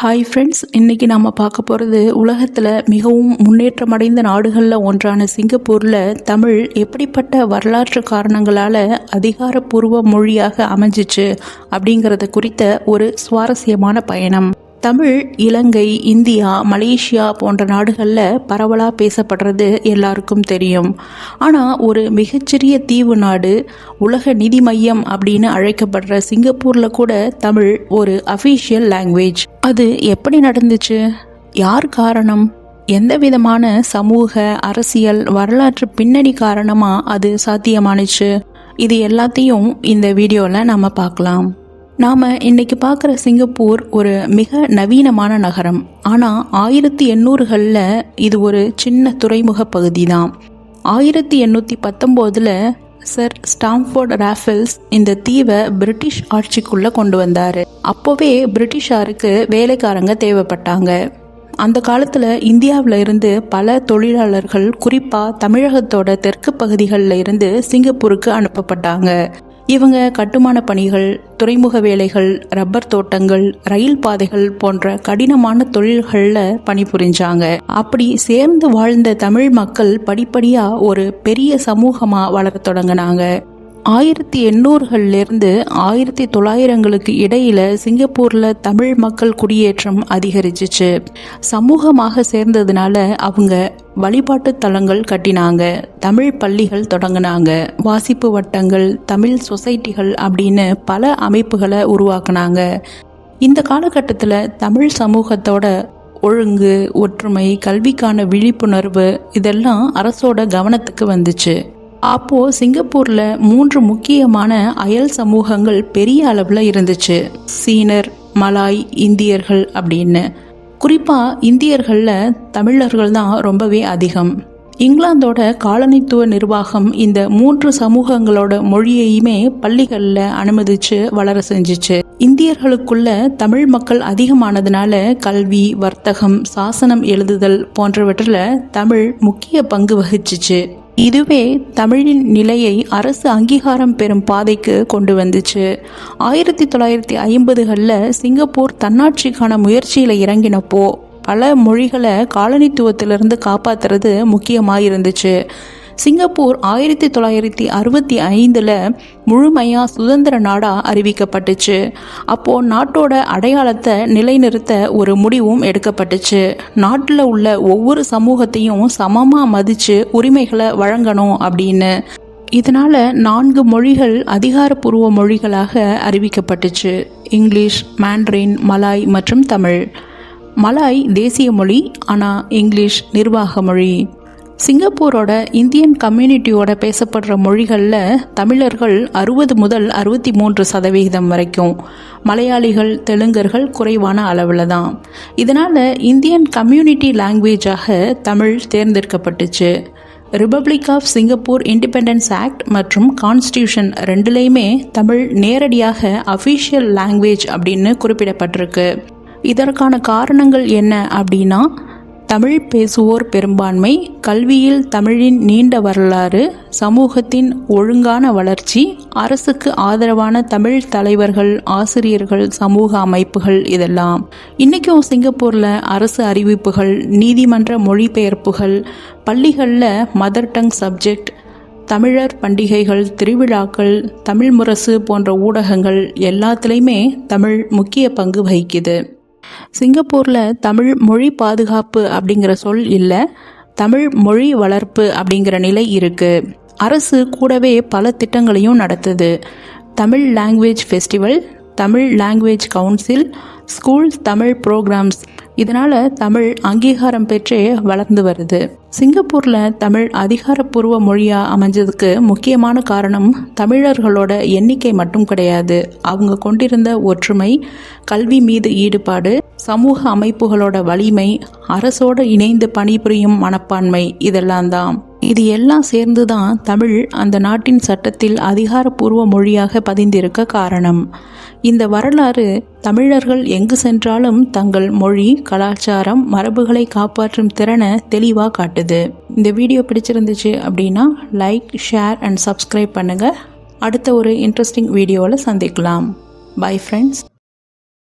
Hi friends இன்றைக்கி நாம் பார்க்க போகிறது உலகத்தில் மிகவும் முன்னேற்றமடைந்த நாடுகளில் ஒன்றான சிங்கப்பூரில் தமிழ் எப்படிப்பட்ட வரலாற்று காரணங்களால் அதிகாரப்பூர்வ மொழியாக அமைஞ்சிச்சு அப்படிங்கிறத குறித்த ஒரு சுவாரஸ்யமான பயணம். தமிழ் இலங்கை இந்தியா மலேசியா போன்ற நாடுகளில் பரவலாக பேசப்படுறது எல்லாருக்கும் தெரியும். ஆனால் ஒரு மிகச்சிறிய தீவு நாடு உலக நிதி மையம் அப்படின்னு அழைக்கப்படுற சிங்கப்பூரில் கூட தமிழ் ஒரு அஃபீஷியல் லாங்குவேஜ் அது எப்படி நடந்துச்சு? யார் காரணம்? எந்த விதமான சமூக அரசியல் வரலாற்று பின்னணி காரணமாக அது சாத்தியமானுச்சு? இது எல்லாத்தையும் இந்த வீடியோவில் நம்ம பார்க்கலாம். நாம் இன்னைக்கு பார்க்குற சிங்கப்பூர் ஒரு மிக நவீனமான நகரம். ஆனால் ஆயிரத்தி எண்ணூறுகளில் இது ஒரு சின்ன துறைமுக பகுதி தான் ஆயிரத்தி எண்ணூற்றி பத்தொம்போதில் சர் ஸ்டாம்ஃபோர்ட் ராஃபல்ஸ் இந்த தீவை பிரிட்டிஷ் ஆட்சிக்குள்ளே கொண்டு வந்தார். அப்போவே பிரிட்டிஷாருக்கு வேலைக்காரங்க தேவைப்பட்டாங்க. அந்த காலத்தில் இந்தியாவில் இருந்து பல தொழிலாளர்கள் குறிப்பாக தமிழகத்தோட தெற்கு பகுதிகளில் இருந்து சிங்கப்பூருக்கு அனுப்பப்பட்டாங்க. இவங்க கட்டுமான பணிகள் துறைமுக வேலைகள் ரப்பர் தோட்டங்கள் ரயில் பாதைகள் போன்ற கடினமான தொழில்களில் பணிபுரிஞ்சாங்க. அப்படி சேர்ந்து வாழ்ந்த தமிழ் மக்கள் படிப்படியாக ஒரு பெரிய சமூகமாக வளர தொடங்கினாங்க. ஆயிரத்தி எண்ணூறுகள்லேருந்து ஆயிரத்தி தொள்ளாயிரங்களுக்கு இடையில சிங்கப்பூரில் தமிழ் மக்கள் குடியேற்றம் அதிகரிச்சிச்சு. சமூகமாக சேர்ந்ததுனால அவங்க வழிபாட்டு தலங்கள் கட்டினாங்க. தமிழ் பள்ளிகள் தொடங்கினாங்க. வாசிப்பு வட்டங்கள் தமிழ் சொசைட்டிகள் அப்படின்னு பல அமைப்புகளை உருவாக்குனாங்க. இந்த காலகட்டத்தில் தமிழ் சமூகத்தோட ஒழுங்கு ஒற்றுமை கல்விக்கான விழிப்புணர்வு இதெல்லாம் அரசோட கவனத்துக்கு வந்துச்சு. அப்போது சிங்கப்பூரில் மூன்று முக்கியமான அயல் சமூகங்கள் பெரிய அளவில் இருந்துச்சு. சீனர் மலாய் இந்தியர்கள் அப்படின்னு. குறிப்பாக இந்தியர்களில் தமிழர்கள் தான் ரொம்பவே அதிகம். இங்கிலாந்தோட காலனித்துவ நிர்வாகம் இந்த மூன்று சமூகங்களோட மொழியையுமே பள்ளிகளில் அனுமதிச்சு வளர செஞ்சிச்சு. இந்தியர்களுக்குள்ள தமிழ் மக்கள் அதிகமானதுனால கல்வி வர்த்தகம் சாசனம் எழுதுதல் போன்றவற்றில் தமிழ் முக்கிய பங்கு வகிச்சிச்சு. இதுவே தமிழின் நிலையை அரசு அங்கீகாரம் பெறும் பாதைக்கு கொண்டு வந்துச்சு. ஆயிரத்தி தொள்ளாயிரத்தி ஐம்பதுகளில் சிங்கப்பூர் தன்னாட்சிக்கான முயற்சியில் இறங்கினப்போ பல மொழிகளை காலனித்துவத்திலிருந்து காப்பாற்றுறது முக்கியமாக இருந்துச்சு சிங்கப்பூர் ஆயிரத்தி தொள்ளாயிரத்தி அறுபத்தி ஐந்தில் முழுமையாக சுதந்திர நாடாக அறிவிக்கப்பட்டுச்சு. அப்போது நாட்டோட அடையாளத்தை நிலைநிறுத்த ஒரு முடிவும் எடுக்கப்பட்டுச்சு. நாட்டில் உள்ள ஒவ்வொரு சமூகத்தையும் சமமாக மதித்து உரிமைகளை வழங்கணும் அப்படின்னு. இதனால் நான்கு மொழிகள் அதிகாரப்பூர்வ மொழிகளாக அறிவிக்கப்பட்டுச்சு. இங்கிலீஷ் மேண்ட்ரின் மலாய் மற்றும் தமிழ். மலாய் தேசிய மொழி ஆனால் இங்கிலீஷ் நிர்வாக மொழி. சிங்கப்பூரோட இந்தியன் கம்யூனிட்டியோட பேசப்படுற மொழிகளில் தமிழர்கள் அறுபது முதல் அறுபத்தி மூன்று சதவிகிதம் வரைக்கும். மலையாளிகள் தெலுங்கர்கள் குறைவான அளவில் தான். இதனால் இந்தியன் கம்யூனிட்டி லாங்குவேஜாக Tamil தேர்ந்தெடுக்கப்பட்டுச்சு. Republic of Singapore independence act மற்றும் கான்ஸ்டியூஷன் ரெண்டுலேயுமே தமிழ் நேரடியாக அஃபீஷியல் லாங்குவேஜ் அப்படின்னு குறிப்பிடப்பட்டிருக்கு. இதற்கான காரணங்கள் என்ன அப்படின்னா தமிழ் பேசுவோர் பெரும்பான்மை கல்வியில் தமிழின் நீண்ட வரலாறு சமூகத்தின் ஒழுங்கான வளர்ச்சி அரசுக்கு ஆதரவான தமிழ் தலைவர்கள் ஆசிரியர்கள் சமூக அமைப்புகள் இதெல்லாம். இன்றைக்கும் சிங்கப்பூரில் அரசு அறிவிப்புகள் நீதிமன்ற மொழிபெயர்ப்புகள் பள்ளிகளில் மதர் டங் சப்ஜெக்ட் தமிழர் பண்டிகைகள் திருவிழாக்கள் தமிழ் முரசு போன்ற ஊடகங்கள் எல்லாத்துலேயுமே தமிழ் முக்கிய பங்கு வகிக்குது. சிங்கப்பூரில் தமிழ் மொழி பாதுகாப்பு அப்படிங்கிற சொல் இல்லை தமிழ் மொழி வளர்ப்பு அப்படிங்கிற நிலை இருக்குது அரசு கூடவே பல திட்டங்களையும் நடத்துது. Tamil language festival Tamil language council school Tamil programs இதனால் தமிழ் அங்கீகாரம் பெற்றே வளர்ந்து வருது. சிங்கப்பூரில் தமிழ் அதிகாரப்பூர்வ மொழியாக அமைஞ்சதுக்கு முக்கியமான காரணம் தமிழர்களோட எண்ணிக்கை மட்டும் கிடையாது. அவங்க கொண்டிருந்த ஒற்றுமை கல்வி மீது ஈடுபாடு சமூக அமைப்புகளோட வலிமை அரசோடு இணைந்து பணிபுரியும் மனப்பான்மை இதெல்லாம் தான். இது எல்லாம் சேர்ந்து தான் தமிழ் அந்த நாட்டின் சட்டத்தில் அதிகாரப்பூர்வ மொழியாக பதிந்திருக்க காரணம். இந்த வரலாறு தமிழர்கள் எங்கு சென்றாலும் தங்கள் மொழி கலாச்சாரம் மரபுகளை காப்பாற்றும் திறனை தெளிவாக காட்டுது. இந்த வீடியோ பிடிச்சிருந்துச்சு அப்படின்னா லைக் ஷேர் அண்ட் சப்ஸ்கிரைப் பண்ணுங்கள் அடுத்த ஒரு இன்ட்ரெஸ்டிங் வீடியோவில் சந்திக்கலாம். Bye friends